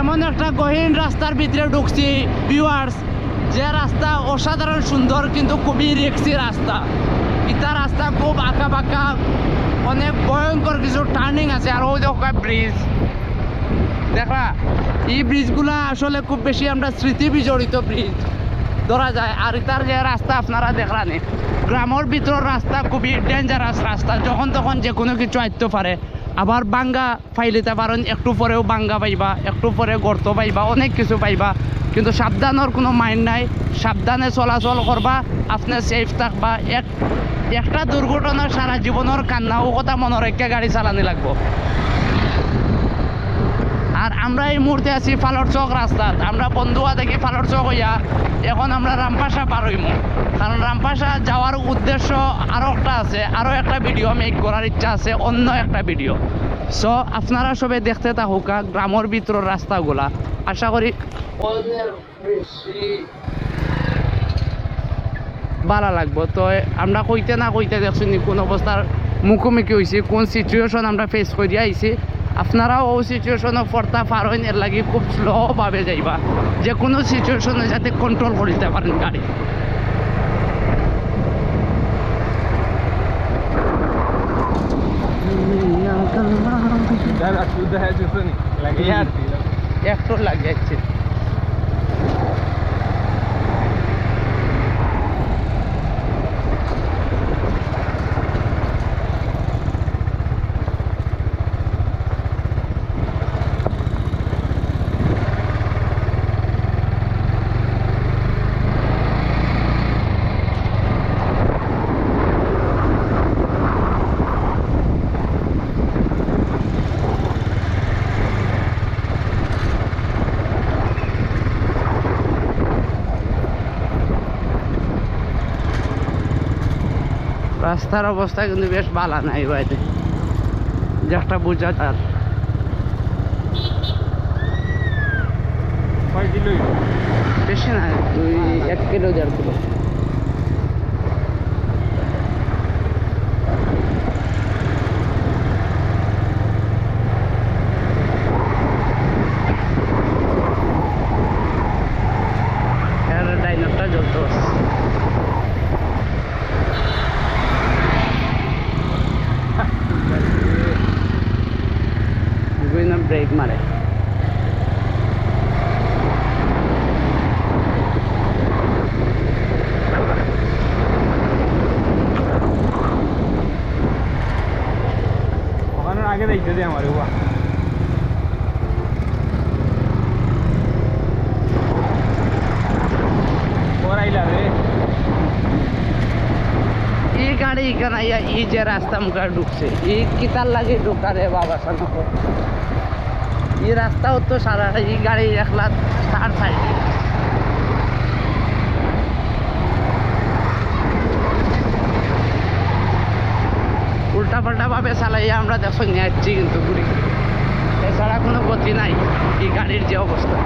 এমন একটা গহীন রাস্তার ভিতরে ঢুকছি ভিউয়ার্স যে রাস্তা অসাধারণ সুন্দর কিন্তু খুবই রিক্সি রাস্তা। ইটা রাস্তা খুব আঁকা বাঁকা অনেক ভয়ঙ্কর কিছু টার্নিং আছে, আর ওই দেখা ব্রিজ দেখা এই ব্রিজগুলা আসলে খুব বেশি আমরা স্মৃতি বিজড়িত ব্রিজ ধরা যায়। আর ইতার যে রাস্তা আপনারা দেখলানি গ্রামের ভিতর রাস্তা খুবই ডেঞ্জারাস রাস্তা যখন তখন যে কোনো কিছু আইতে পারে। আবার বাঙ্গা ফাইলিতে পারেন একটু পরেও বাঙ্গা পাইবা, একটু পরে গর্ত পাইবা, অনেক কিছু পাইবা। কিন্তু সাবধানের কোনো মাইন্ড নাই, সাবধানে চলাচল করবা, আপনি সেফ থাকবা। এক, একটা দুর্ঘটনা সারা জীবনের কান্না ও কথা মনে রেখে গাড়ি চালানি লাগবো। আর আমরা এই মুহূর্তে আছি ফালর চক রাস্তাত। আমরা বন্ধুয়া দেখি ফালর চক হইয়া এখন আমরা রামপাশা পার হইম। কারণ রামপাশা যাওয়ার উদ্দেশ্য আরও একটা আছে আরও একটা ভিডিও মেক করার ইচ্ছা আছে, অন্য একটা ভিডিও সো আপনারা সবে দেখতে থাকুকা গ্রামের ভিতরের রাস্তাগুলা। আশা করি ভালো লাগবো। তো আমরা কইতে না কইতে দেখছি কোন অবস্থার মুখোমুখি হয়েছি কোন সিচুয়েশন আমরা ফেস করি আইছি। আপনারাও ও সিচুয়েশনও পড়তে পারেন এর লাগে খুব স্লোভাবে যাইবা। যে কোনো সিচুয়েশনে যাতে কন্ট্রোল করতে পারেন গাড়ি। একটু লাগে যাচ্ছে রাস্তার অবস্থা কিন্তু বেশ ভালো নাই বাইরে যেটা বোঝা যার বেশি না দুই এক কিলো দেড় কিলো। બ્રેક મારે आगे देखते थे हमारे हुआ গাড়ি এখানে এই যে রাস্তা মুখে ঢুকছে। এই কিতার লাগে ঢুকা রে বাবা সামনে এই রাস্তাও তো সারা এই গাড়ি একলা তার সাইডে উল্টা পাল্টা ভাবে চালাইয়া আমরা দেখো নিয়ে কিন্তু ঘুরে। এছাড়া কোনো গতি নাই এই গাড়ির যে অবস্থা।